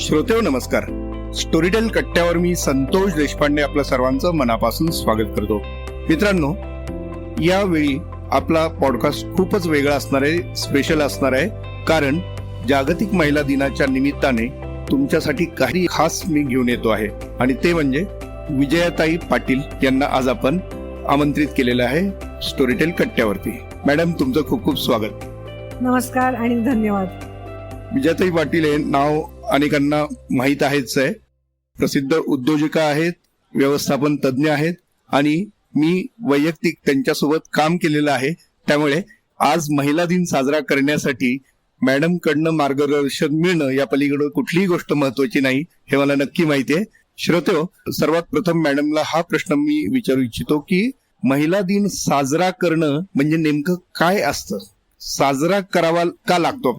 श्रोतेव नमस्कार. स्टोरीटेल कट्ट्यावर मी संतोष देशपांडे आपलं सर्वांचं मनापासून स्वागत करतो. मित्रांनो यावेळी आपला पॉडकास्ट खूपच वेगळा असणार आहे स्पेशल असणार आहे. कारण जागतिक महिला दिनाच्या निमित्ताने तुमच्यासाठी काही खास मी घेऊन येतो आहे. आणि ते म्हणजे विजयाताई पाटील यांना आज आपण आमंत्रित केलेलं आहे स्टोरीटेल कट्ट्यावरती. मॅडम तुमचं खूप खूप स्वागत. नमस्कार आणि धन्यवाद. विजयाताई पाटील हे नाव अनेकांना माहीत आहेच आहे. प्रसिद्ध उद्योजिका आहेत व्यवस्थापन तज्ज्ञ आहेत आणि मी वैयक्तिक त्यांच्यासोबत काम केलेलं आहे. त्यामुळे आज महिला दिन साजरा करण्यासाठी मॅडमकडनं मार्गदर्शन मिळणं या पलीकडे कुठलीही गोष्ट महत्वाची नाही हे मला नक्की माहिती आहे. श्रोते सर्वात प्रथम मॅडमला हा प्रश्न मी विचारू इच्छितो की महिला दिन साजरा करणं म्हणजे नेमकं काय असतं? साजरा करावा का लागतो?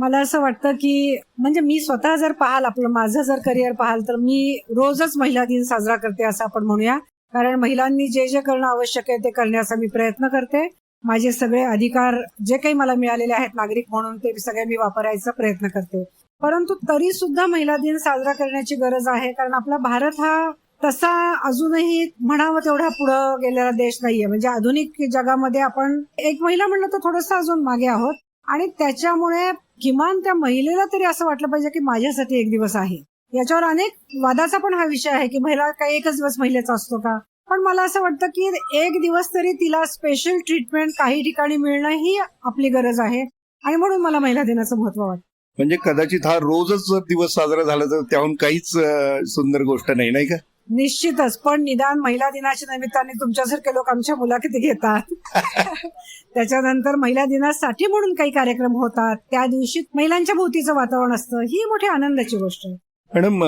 मला असं वाटतं की म्हणजे मी स्वतः जर पाहाल आपलं माझं जर करिअर पाहाल तर मी रोजच महिला दिन साजरा करते असं आपण म्हणूया. कारण महिलांनी जे जे करणं आवश्यक आहे ते करण्याचा मी प्रयत्न करते. माझे सगळे अधिकार जे काही मला मिळालेले आहेत नागरिक म्हणून ते सगळे मी वापरायचा प्रयत्न करते. परंतु तरी सुद्धा महिला दिन साजरा करण्याची गरज आहे कारण आपला भारत हा तसा अजूनही म्हणावं तेवढा पुढं गेलेला देश नाहीये. म्हणजे आधुनिक जगामध्ये आपण एक महिला म्हणलं तर थोडंसं अजून मागे आहोत. आणि त्याच्यामुळे किमान त्या महिलेला तरी असं वाटलं पाहिजे की माझ्यासाठी एक दिवस आहे. याच्यावर अनेक वादाचा पण हा विषय आहे की महिला काय एकच दिवस महिलेचा असतो का? पण मला असं वाटतं की एक दिवस तरी तिला स्पेशल ट्रीटमेंट काही ठिकाणी मिळणं ही आपली गरज आहे. आणि म्हणून मला महिला दिनाचं महत्त्व वाटतं. म्हणजे कदाचित हा रोजच जर दिवस साजरा झाला तर त्याहून काहीच सुंदर गोष्ट नाही नाही का? निश्चितच. पण निदान महिला दिनाच्या निमित्ताने तुमच्यासारखे लोक आमच्या मुलाखती घेतात. त्याच्यानंतर महिला दिनासाठी म्हणून काही कार्यक्रम होतात. त्या दिवशी महिलांच्या भोवतीचं वातावरण असतं. ही मोठी आनंदाची गोष्ट आहे. मॅडम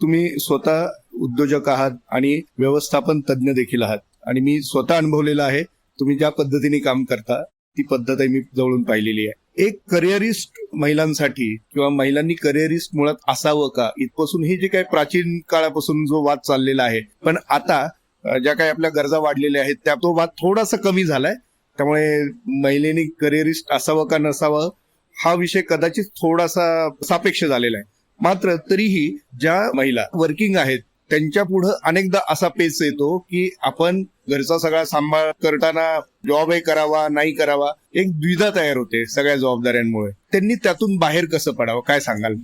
तुम्ही स्वतः उद्योजक आहात आणि व्यवस्थापन तज्ज्ञ देखील आहात. आणि मी स्वतः अनुभवलेलं आहे तुम्ही ज्या पद्धतीने काम करता ती पद्धत मी जवळून पाहिलेली आहे. एक करिअरिस्ट महिलांसाठी किंवा महिलांनी करिअरिस्ट मुळात असावं का? इथपासून हे जे काही प्राचीन काळापासून जो वाद चाललेला आहे पण आता ज्या काही आपल्या गरजा वाढलेल्या आहेत त्या तो वाद थोडासा कमी झालाय. त्यामुळे महिलेनी करिअरिस्ट असावं का नसावं हा विषय कदाचित थोडासा सापेक्ष झालेला आहे. मात्र तरीही ज्या महिला वर्किंग आहेत त्यांच्या पुढं अनेकदा असा पेच येतो की आपण घरचा सगळा सांभाळ करताना जॉबही करावा नाही करावा एक द्विधा तयार होते सगळ्या जबाबदाऱ्यांमुळे. त्यांनी त्यातून बाहेर कसं पडावं? काय सांगाल?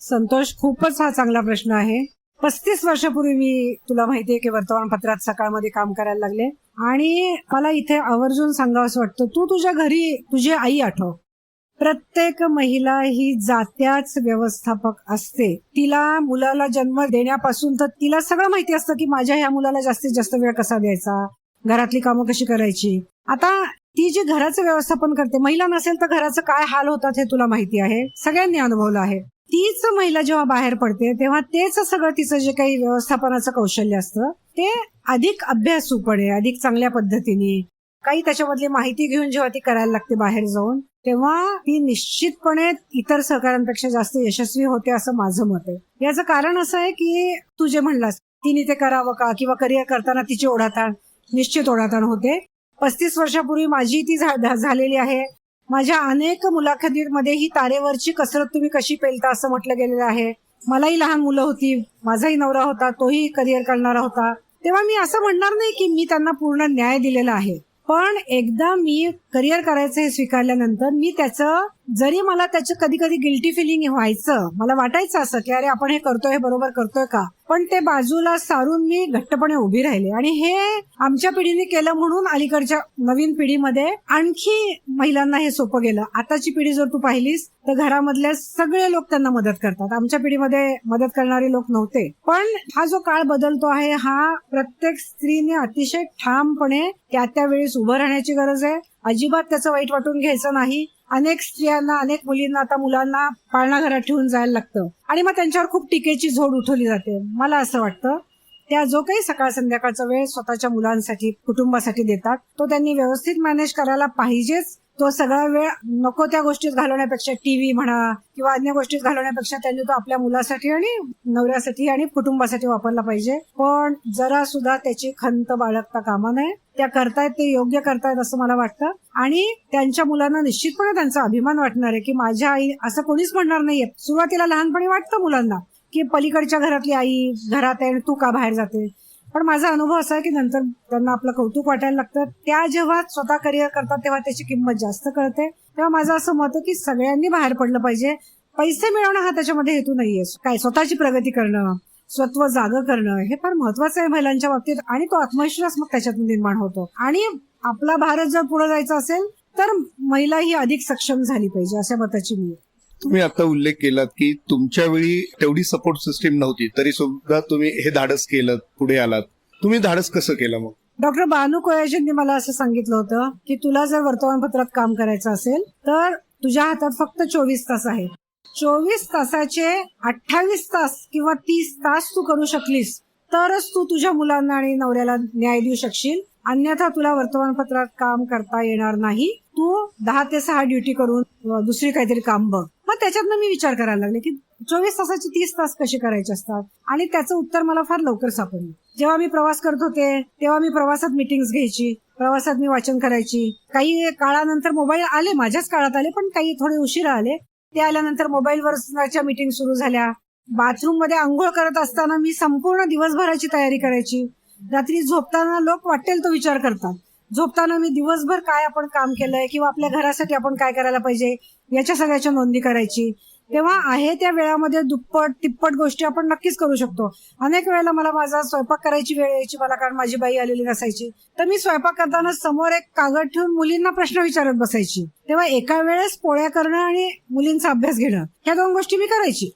संतोष खूपच हा चांगला प्रश्न आहे. पस्तीस वर्षापूर्वी मी तुला माहितीये की वर्तमानपत्रात सकाळमध्ये काम करायला लागले. आणि मला इथे आवर्जून सांगावंसं वाटतं तू तुझ्या घरी तुझी आई आठव. प्रत्येक महिला ही जात्याच व्यवस्थापक असते. तिला मुलाला जन्म देण्यापासून तर तिला सगळं माहिती असतं की माझ्या ह्या मुलाला जास्तीत जास्त वेळ कसा द्यायचा? घरातली कामं कशी करायची? आता ती जी घराचं व्यवस्थापन करते महिला नसेल तर घराचं काय हाल होतात हे तुला माहिती आहे? सगळ्यांनी अनुभवलं आहे. तीच महिला जेव्हा बाहेर पडते तेव्हा तेच सगळं तिचं जे काही व्यवस्थापनाचं कौशल्य असतं ते अधिक अभ्यासूपणे अधिक चांगल्या पद्धतीने काही त्याच्यामधली माहिती घेऊन जेव्हा ती करायला लागते बाहेर जाऊन तेव्हा ती निश्चितपणे इतर सहकाऱ्यांपेक्षा जास्त यशस्वी होते असं माझं मत आहे. याचं कारण असं आहे की तू जे म्हणलास तिने ते करावं का? किंवा करिअर करताना तिची ओढाताण निश्चित ओढाताण होते. पस्तीस वर्षापूर्वी माझी ती झा- झा- झालेली आहे. माझ्या अनेक मुलाखतीमध्ये ही तारेवरची कसरत तुम्ही कशी पेलता असं म्हटलं गेलेलं आहे. मलाही लहान मुलं होती माझाही नवरा होता तोही करिअर करणारा होता. तेव्हा मी असं म्हणणार नाही की मी त्यांना पूर्ण न्याय दिलेला आहे. पण एकदा मी करिअर करायचं हे स्वीकारल्यानंतर मी त्याचं जरी मला त्याचं कधी कधी गिल्टी फिलिंग व्हायचं मला वाटायचं असं की अरे आपण हे करतोय हे बरोबर करतोय का? पण ते बाजूला सारून मी घट्टपणे उभी राहिले. आणि हे आमच्या पिढीने केलं म्हणून अलीकडच्या नवीन पिढीमध्ये आणखी महिलांना हे सोपं गेलं. आताची पिढी जर तू पाहिलीस तर घरामधल्या सगळे लोक त्यांना मदत करतात. आमच्या पिढीमध्ये मदत करणारे लोक नव्हते. पण हा जो काळ बदलतो आहे हा प्रत्येक स्त्रीने अतिशय ठामपणे त्या त्या वेळेस उभं राहण्याची गरज आहे. अजिबात त्याचं वाईट वाटून घ्यायचं नाही. अनेक स्त्रियांना अनेक मुलींना आता मुलांना पाळणा घरात ठेवून जायला लागतं. आणि मग त्यांच्यावर खूप टीकेची झोड उठवली जाते. मला असं वाटतं त्या जो काही सकाळ संध्याकाळचा वेळ स्वतःच्या मुलांसाठी कुटुंबासाठी देतात तो त्यांनी व्यवस्थित मॅनेज करायला पाहिजेच. तो सगळा वेळ नको त्या गोष्टीत घालवण्यापेक्षा टीव्ही म्हणा किंवा अन्य गोष्टीत घालवण्यापेक्षा त्यांनी तो आपल्या मुलासाठी आणि नवऱ्यासाठी आणि कुटुंबासाठी वापरला पाहिजे. पण जरा सुद्धा त्याची खंत बाळगता कामा नये. त्या करतायत ते योग्य करतायत असं मला वाटतं. आणि त्यांच्या मुलांना निश्चितपणे त्यांचा अभिमान वाटणार आहे की माझ्या आई असं कोणीच म्हणणार नाहीये. सुरुवातीला लहानपणी वाटतं मुलांना की पलीकडच्या घरातली आई घरात आहे आणि तू का बाहेर जाते? पण माझा अनुभव असा आहे की नंतर त्यांना आपलं कौतुक वाटायला लागतं. त्या जेव्हा स्वतः करिअर करतात तेव्हा त्याची किंमत जास्त कळते. तेव्हा माझं असं मत आहे की सगळ्यांनी बाहेर पडलं पाहिजे. पैसे मिळवणं हा त्याच्यामध्ये हेतू नाहीये काय स्वतःची प्रगती करणं स्वत्व जागं करणं हे फार महत्वाचं आहे महिलांच्या बाबतीत आणि तो आत्मविश्वास मग त्याच्यातून निर्माण होतो. आणि आपला भारत जर पुढे जायचा असेल तर महिला ही अधिक सक्षम झाली पाहिजे अशा मताची मी आहे. तुम्ही आता उल्लेख केलात की तुमच्या वेळी तेवढी सपोर्ट सिस्टीम नव्हती तरी सुद्धा तुम्ही हे धाडस केलं पुढे आलात. तुम्ही धाडस कसं केलं मग? डॉक्टर बानू कोयाजींनी मला असं सांगितलं होतं की तुला जर वर्तमानपत्रात काम करायचं असेल तर तुझ्या हातात फक्त चोवीस तास आहे चोवीस तासाचे अठ्ठावीस तास किंवा तीस तास तू करू शकलीस तरच तू तुझ्या मुलांना आणि नवऱ्याला न्याय देऊ शकशील. अन्यथा तुला वर्तमानपत्रात काम करता येणार नाही. तू दहा ते सहा ड्युटी करून दुसरी काहीतरी काम बघ. मग त्याच्यातनं मी विचार करायला लागले की चोवीस तासाचे तीस तास कसे करायचे असतात? आणि त्याचं उत्तर मला फार लवकर सापडलं. जेव्हा मी प्रवास करत होते तेव्हा मी प्रवासात मिटिंग्स घ्यायची प्रवासात मी वाचन करायची. काही काळानंतर मोबाईल आले माझ्याच काळात आले पण काही थोडे उशिरा आले. ते आल्यानंतर मोबाईलवरच्या मीटिंग सुरू झाल्या. बाथरूममध्ये आंघोळ करत असताना मी संपूर्ण दिवसभराची तयारी करायची. रात्री झोपताना लोक वाटेल तो विचार करतात. झोपताना मी दिवसभर काय आपण काम केलंय किंवा आपल्या घरासाठी आपण काय करायला पाहिजे याच्या सगळ्याच्या नोंदी करायची. तेव्हा आहे त्या वेळामध्ये दुप्पट तिप्पट गोष्टी आपण नक्कीच करू शकतो. अनेक वेळेला मला माझा स्वयंपाक करायची वेळ यायची मला कारण माझी बाई आलेली नसायची. तर मी स्वयंपाक करताना समोर एक कागद ठेवून मुलींना प्रश्न विचारत बसायची. तेव्हा एका वेळेस पोळ्या करणं आणि मुलींचा अभ्यास घेणं. ह्या दोन गोष्टी मी करायची.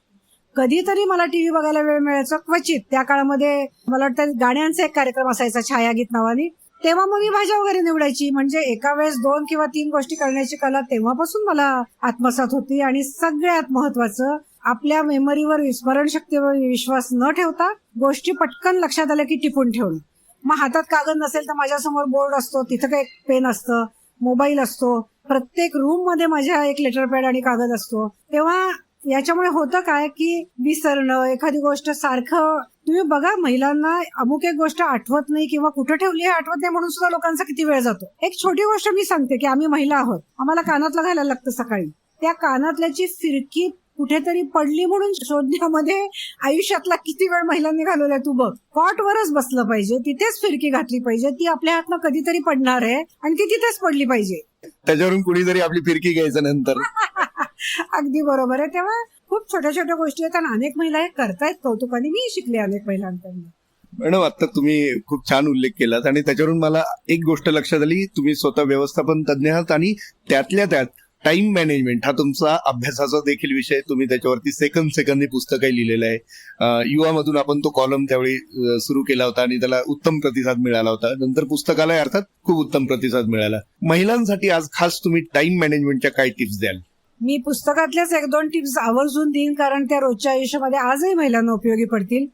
कधीतरी मला टीव्ही बघायला वेळ मिळायचा क्वचित. त्या काळामध्ये मला वाटतं गाण्यांचा एक कार्यक्रम असायचा छायागीत नावाने. तेव्हा मग मी भाज्या वगैरे निवडायची. म्हणजे एका वेळेस दोन किंवा तीन गोष्टी करण्याची कला तेव्हापासून मला आत्मसात होती आणि सगळ्यात महत्वाचं आपल्या मेमरीवर स्मरणशक्तीवर विश्वास न ठेवता गोष्टी पटकन लक्षात आल्या की टिपून ठेवणं. मग हातात कागद नसेल तर माझ्यासमोर बोर्ड असतो तिथं काही पेन असतं मोबाईल असतो. प्रत्येक रूममध्ये माझ्या एक लेटर पॅड आणि कागद असतो. तेव्हा याच्यामुळे होतं काय की विसरणं एखादी गोष्ट सारखं तुम्ही बघा महिलांना अमुक एक गोष्ट आठवत नाही किंवा कुठं ठेवली हे आठवत नाही म्हणून सुद्धा लोकांचा किती वेळ जातो. एक छोटी गोष्ट मी सांगते की आम्ही महिला आहोत. आम्हाला कानातलं घालायला लागतं सकाळी. त्या कानातल्याची फिरकी कुठेतरी पडली म्हणून शोधण्यामध्ये आयुष्यातला किती वेळ महिलांनी घालवलाय तू बघ. कॉटवरच बसलं पाहिजे तिथेच फिरकी घातली पाहिजे ती आपल्या हातनं कधीतरी पडणार आहे आणि ती तिथेच पडली पाहिजे. त्याच्यावरून कुणीतरी आपली फिरकी घ्यायचं नंतर. अगदी बरोबर आहे. तेव्हा खूप छोट्या छोट्या गोष्टी आहेत आणि अनेक महिला हे करतायत कौतुकाने. मी शिकले अनेक महिलांकडून. मॅडम आता तुम्ही खूप छान उल्लेख केलात आणि त्याच्यावरून मला एक गोष्ट लक्षात आली. तुम्ही स्वतः व्यवस्थापन तज्ज्ञ आहात आणि त्यातल्या त्यात टाइम मॅनेजमेंट हा तुमचा अभ्यासाचा देखील विषय तुम्ही त्याच्यावरती सेकंद सेकंद हे पुस्तकही लिहिलेलं आहे. युवामधून आपण तो कॉलम त्यावेळी सुरू केला होता आणि त्याला उत्तम प्रतिसाद मिळाला होता. नंतर पुस्तकाला अर्थात खूप उत्तम प्रतिसाद मिळाला. महिलांसाठी आज खास तुम्ही टाइम मॅनेजमेंटच्या काय टिप्स द्याल? मी पुस्तकातल्याच एक दोन टिप्स आवर्जून देईन कारण त्या रोजच्या आयुष्यामध्ये आजही महिलांना उपयोगी पडतील.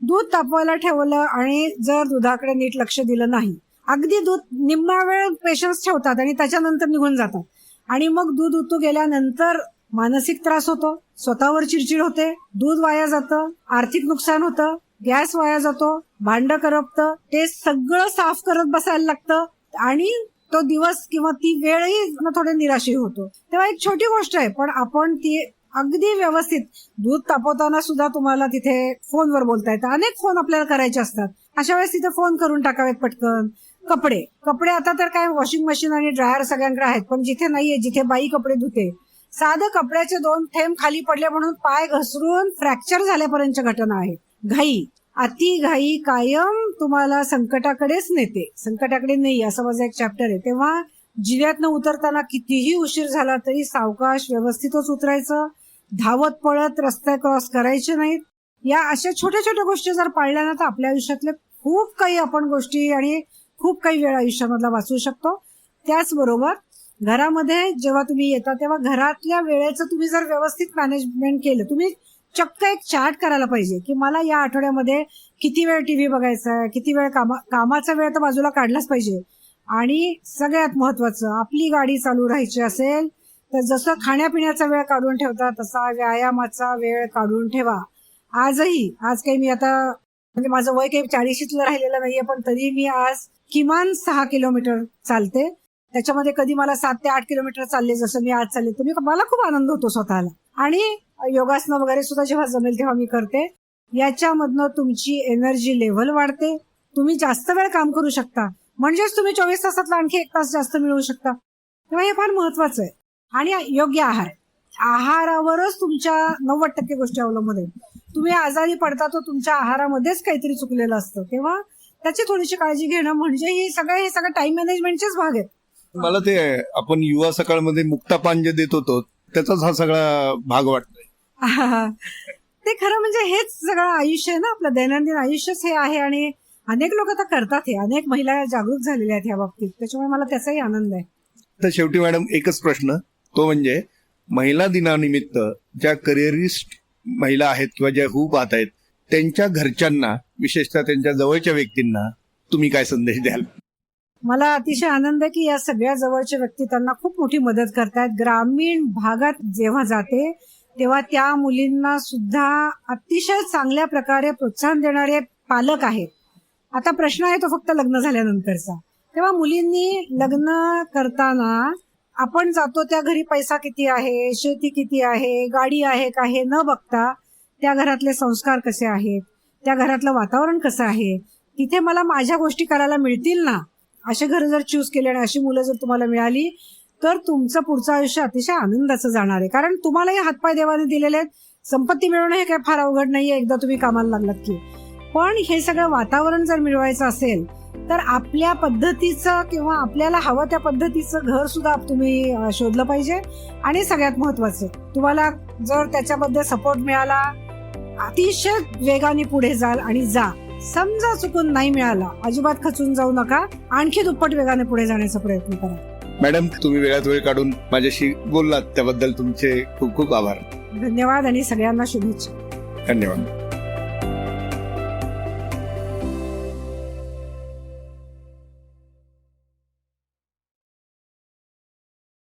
दूध तापवायला ठेवलं आणि जर दुधाकडे नीट लक्ष दिलं नाही अगदी दूध निम्मा वेळ पेशन्स ठेवतात आणि त्याच्यानंतर निघून जातात. आणि मग दूध उतू गेल्यानंतर मानसिक त्रास होतो स्वतःवर चिडचिड होते दूध वाया जातं आर्थिक नुकसान होतं गॅस वाया जातो भांड करपतं ते सगळं साफ करत बसायला लागतं आणि तो दिवस किंवा ती वेळही थोडे निराशी होतो. तेव्हा एक छोटी गोष्ट आहे पण आपण ती अगदी व्यवस्थित दूध तापवताना सुद्धा तुम्हाला तिथे फोनवर बोलता येतं. अनेक फोन आपल्याला करायचे असतात. अशा वेळेस तिथे फोन करून टाकावेत पटकन. कपडे. कपडे आता तर काय वॉशिंग मशीन आणि ड्रायर सगळ्यांकडे आहेत पण जिथे नाहीये जिथे बाई कपडे धुते. साधं कपड्याचे दोन थेंब खाली पडले म्हणून पाय घसरून फ्रॅक्चर झाल्यापर्यंतच्या घटना आहेत. घाई. अतिघाई कायम तुम्हाला संकटाकडेच नेते. संकटाकडे नाही असं माझं एक चॅप्टर आहे. तेव्हा जिल्ह्यातनं उतरताना कितीही उशीर झाला तरी सावकाश व्यवस्थितच उतरायचं. धावत पळत रस्ते क्रॉस करायचे नाहीत. या अशा छोट्या छोट्या गोष्टी जर पाळल्या ना तर आपल्या आयुष्यातले खूप काही आपण गोष्टी आणि खूप काही वेळ आयुष्यामधला वाचू शकतो. त्याचबरोबर घरामध्ये जेव्हा तुम्ही येता तेव्हा घरातल्या वेळेचं तुम्ही जर व्यवस्थित मॅनेजमेंट केलं तुम्ही चक्क एक चार्ट करायला पाहिजे की मला या आठवड्यामध्ये किती वेळ टीव्ही बघायचा आहे किती वेळ कामा कामाचा वेळ तर बाजूला काढलाच पाहिजे. आणि सगळ्यात महत्वाचं आपली गाडी चालू राहायची असेल तर जसं खाण्यापिण्याचा वेळ काढून ठेवता तसा व्यायामाचा वेळ काढून ठेवा. आजही आज काही मी आता म्हणजे माझं वय काही चाळीशीतलं राहिलेलं नाहीये पण तरी मी आज किमान सहा किलोमीटर चालते. त्याच्यामध्ये कधी मला सात ते आठ किलोमीटर चालले जसं मी आज चालले तर मी मला खूप आनंद होतो स्वतःला. आणि योगासनं वगैरे सुद्धा जेव्हा जमेल तेव्हा मी करते. याच्यामधनं तुमची एनर्जी लेव्हल वाढते. तुम्ही जास्त वेळ काम करू शकता. म्हणजेच तुम्ही चोवीस तासातला आणखी एक तास जास्त मिळवू शकता. तेव्हा हे फार महत्वाचं आहे. आणि योग्य आहार. आहारावरच तुमच्या नव्वद टक्के गोष्टी अवलंबून आहेत. तुम्ही आजारी पडता तो तुमच्या आहारामध्येच काहीतरी चुकलेलं असतं. तेव्हा त्याची थोडीशी काळजी घेणं म्हणजे हे सगळं हे सगळं टाइम मॅनेजमेंटचेच भाग आहेत. मला ते आपण युवा सकाळमध्ये मुक्तापान जे देत होतो त्याचाच हा सगळा भाग वाटतोय. ते खरं म्हणजे हेच सगळं आयुष्य आहे ना आपलं दैनंदिन आयुष्यच हे आहे आणि अनेक लोक आता करतात हे. अनेक महिला जागरूक झालेल्या आहेत या बाबतीत. त्याच्यामुळे मला त्याचाही आनंद आहे. तर शेवटी मॅडम एकच प्रश्न. तो म्हणजे महिला दिनानिमित्त ज्या करिअरिस्ट महिला आहेत किंवा ज्या हू पाहत आहेत त्यांच्या घरच्यांना विशेषतः त्यांच्या जवळच्या व्यक्तींना तुम्ही काय संदेश द्याल? मला अतिशय आनंद आहे की या सगळ्या जवळच्या व्यक्ती त्यांना खूप मोठी मदत करतायत. ग्रामीण भागात जेव्हा जाते तेव्हा त्या मुलींना सुद्धा अतिशय चांगल्या प्रकारे प्रोत्साहन देणारे पालक आहेत. आता प्रश्न आहे तो फक्त लग्न झाल्यानंतरचा. तेव्हा मुलींनी लग्न करताना आपण जातो त्या घरी पैसा किती आहे शेती किती आहे गाडी आहे का हे न बघता त्या घरातले संस्कार कसे आहेत त्या घरातलं वातावरण कसं आहे तिथे मला माझ्या गोष्टी करायला मिळतील ना? असे घर जर चूज केले आणि अशी मुलं जर तुम्हाला मिळाली तर तुमचं पुढचं आयुष्य अतिशय आनंदाचं जाणार आहे. कारण तुम्हालाही हातपाय देवाने दिलेले आहेत. संपत्ती मिळवणं हे काय फार अवघड नाहीये. एकदा तुम्ही कामाला लागलात की. पण हे सगळं वातावरण जर मिळवायचं असेल तर आपल्या पद्धतीचं किंवा आपल्याला हवं त्या पद्धतीचं घर सुद्धा तुम्ही शोधलं पाहिजे. आणि सगळ्यात महत्वाचं तुम्हाला जर त्याच्याबद्दल सपोर्ट मिळाला अतिशय वेगाने पुढे जाल आणि जा. समजा चुकून नाही मिळाला अजिबात खचून जाऊ नका. आणखी दुप्पट वेगाने पुढे जाण्याचा प्रयत्न करा. मॅडम तुम्ही वेळात वेळ काढून माझ्याशी बोललात त्याबद्दल तुमचे खूप खूप आभार. धन्यवाद आणि सगळ्यांना शुभेच्छा. धन्यवाद.